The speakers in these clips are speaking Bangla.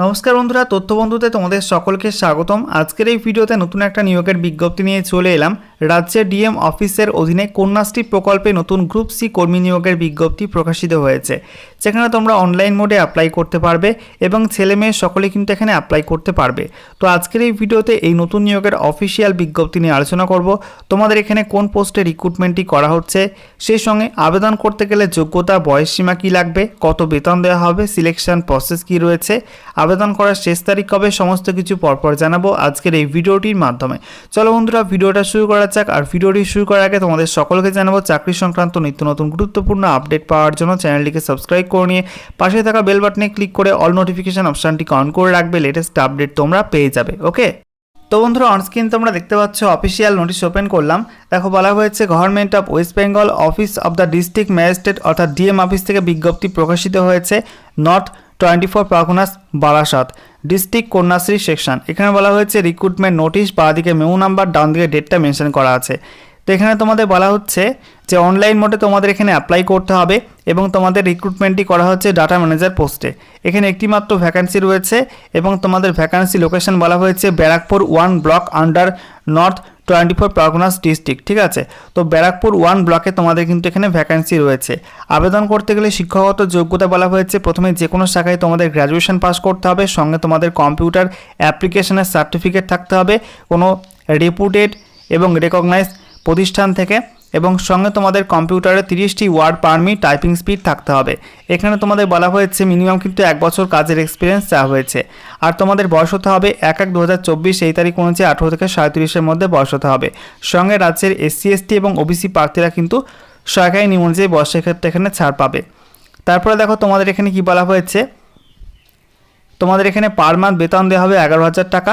নমস্কার বন্ধুরা তথ্য বন্ধুতে তোমাদের সকলকে স্বাগতম। আজকের এই ভিডিওতে নতুন একটা নিয়োগের বিজ্ঞপ্তি নিয়ে চলে এলাম। রাজ্যের ডিএম অফিসের অধীনে কন্যাশ্রী প্রকল্পে নতুন গ্রুপ সি কর্মী নিয়োগের বিজ্ঞপ্তি প্রকাশিত হয়েছে। যেখানে তোমরা অনলাইন মোডে অ্যাপ্লাই করতে পারবে এবং ছেলে মেয়ে সকলে কিন্তু এখানে অ্যাপ্লাই করতে পারবে। তো আজকের এই ভিডিওতে এই নতুন নিয়োগের অফিসিয়াল বিজ্ঞপ্তি নিয়ে আলোচনা করব। তোমাদের এখানে কোন পোস্টে রিক্রুটমেন্টটি করা হচ্ছে, সেই সঙ্গে আবেদন করতে গেলে যোগ্যতা, বয়সসীমা কী লাগবে, কত বেতন দেওয়া হবে সিলেকশন প্রসেস কী রয়েছে আবেদন করার শেষ তারিখ কবে, সমস্ত কিছু পরপর জানাব আজকের এই ভিডিওটির মাধ্যমে। চলো বন্ধুরা, ভিডিওটা শুরু করা যাক। আর ভিডিওটি শুরু করার আগে তোমাদের সকলকে জানাব, চাকরি সংক্রান্ত নিত্য নতুন গুরুত্বপূর্ণ আপডেট পাওয়ার জন্য চ্যানেলটিকে সাবস্ক্রাইব করে নিয়ে পাশে থাকা বেল বাটনে ক্লিক করে অল নোটিফিকেশন অপশানটিকে অন করে রাখবে লেটেস্ট আপডেট তোমরা পেয়ে যাবে ওকে তো বন্ধুরা অনস্ক্রিন তোমরা দেখতে পাচ্ছ অফিসিয়াল নোটিশ ওপেন করলাম। দেখো, বলা হয়েছে government of West Bengal office of the district magistrate অর্থাৎ ডিএম অফিস থেকে বিজ্ঞপ্তি প্রকাশিত হয়েছে North twenty four Parganas Barasat, district Kanyashree section. এখানে বলা হয়েছে রিক্রুটমেন্ট নোটিশ বাঁদিকে মেমু নাম্বার ডান দিকে ডেটটা মেনশন করা আছে। তো এখানে তোমাদের বলা হচ্ছে যে অনলাইন মোডে তোমাদের এখানে অ্যাপ্লাই করতে হবে এবং তোমাদের রিক্রুটমেন্টটি করা হচ্ছে ডাটা ম্যানেজার পোস্টে এখানে একটি মাত্র ভ্যাকান্সি রয়েছে এবং তোমাদের ভ্যাকান্সি লোকেশন বলা হয়েছে Barrackpore one block under North twenty four Parganas district ঠিক আছে? তো ব্যারাকপুর ওয়ান ব্লকে তোমাদের কিন্তু এখানে ভ্যাকান্সি রয়েছে। আবেদন করতে গেলে শিক্ষাগত যোগ্যতা বলা হয়েছে। প্রথমে যে কোনো শাখায় তোমাদের গ্র্যাজুয়েশন পাস করতে হবে। সঙ্গে তোমাদের কম্পিউটার অ্যাপ্লিকেশনের সার্টিফিকেট থাকতে হবে। কোনো রেপুটেড এবং রেকগনাইজ প্রতিষ্ঠান থেকে এবং সঙ্গে তোমাদের কম্পিউটারে তিরিশটি ওয়ার্ড পারমিট টাইপিং স্পিড থাকতে হবে। এখানে তোমাদের বলা হয়েছে মিনিমাম কিন্তু এক বছর কাজের এক্সপিরিয়েন্স চাওয়া হয়েছে। আর তোমাদের বয়স হতে হবে এক এক দু এই তারিখ অনুযায়ী আঠেরো থেকে সাঁত্রিশের মধ্যে বয়স হতে হবে। সঙ্গে রাজ্যের এসসি, এসটি এবং ওবিসি প্রার্থীরা কিন্তু সরকারি নিয়ম অনুযায়ী বয়সের ক্ষেত্রে এখানে ছাড় পাবে। তারপরে দেখো তোমাদের এখানে কি বলা হয়েছে? তোমাদের এখানে পার মান্থ বেতন দেওয়া হবে এগারো হাজার টাকা।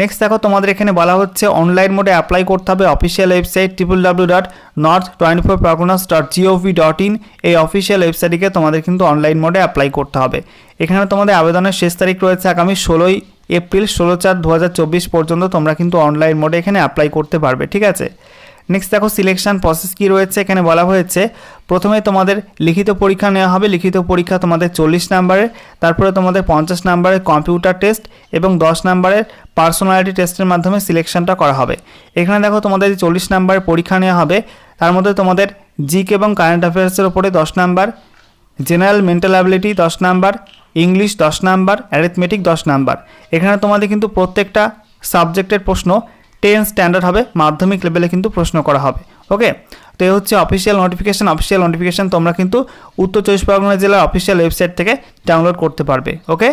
নেক্সট দেখো, তোমাদের এখানে বলা হচ্ছে অনলাইন মোডে অ্যাপ্লাই করতে হবে official website triple W dot North twenty four Parganas dot gov dot in এই অফিসিয়াল ওয়েবসাইটটিকে তোমাদের কিন্তু অনলাইন মোডে অ্যাপ্লাই করতে হবে। এখানে তোমাদের আবেদনের শেষ তারিখ রয়েছে আগামী ষোলোই এপ্রিল, ষোলো চার দু পর্যন্ত তোমরা কিন্তু অনলাইন মোডে এখানে অ্যাপ্লাই করতে পারবে, ঠিক আছে? নেক্সট দেখো সিলেকশন প্রসেস কী রয়েছে, এখানে বলা হয়েছে, প্রথমে তোমাদের লিখিত পরীক্ষা নেওয়া হবে, লিখিত পরীক্ষা তোমাদের চল্লিশ নাম্বারের তারপরে তোমাদের পঞ্চাশ নাম্বারের কম্পিউটার টেস্ট এবং দশ নাম্বারের পার্সোনালিটি টেস্টের মাধ্যমে সিলেকশনটা করা হবে। এখানে দেখো তোমাদের যে চল্লিশ নাম্বারের পরীক্ষা নেওয়া হবে, তার মধ্যে তোমাদের জিক এবং কারেন্ট অ্যাফেয়ার্সের ওপরে দশ নাম্বার জেনারেল মেন্টাল অ্যাবিলিটি দশ নাম্বার ইংলিশ দশ নাম্বার অ্যারিথমেটিক দশ নাম্বার এখানে তোমাদের কিন্তু প্রত্যেকটা সাবজেক্টের প্রশ্ন টেন স্ট্যান্ডার্ড হবে, মাধ্যমিক লেভেলে কিন্তু প্রশ্ন করা হবে ওকে তো এই হচ্ছে অফিসিয়াল নোটিফিকেশান অফিসিয়াল নোটিফিকেশান তোমরা কিন্তু উত্তর চব্বিশ পরগনা জেলার অফিসিয়াল ওয়েবসাইট থেকে ডাউনলোড করতে পারবে ওকে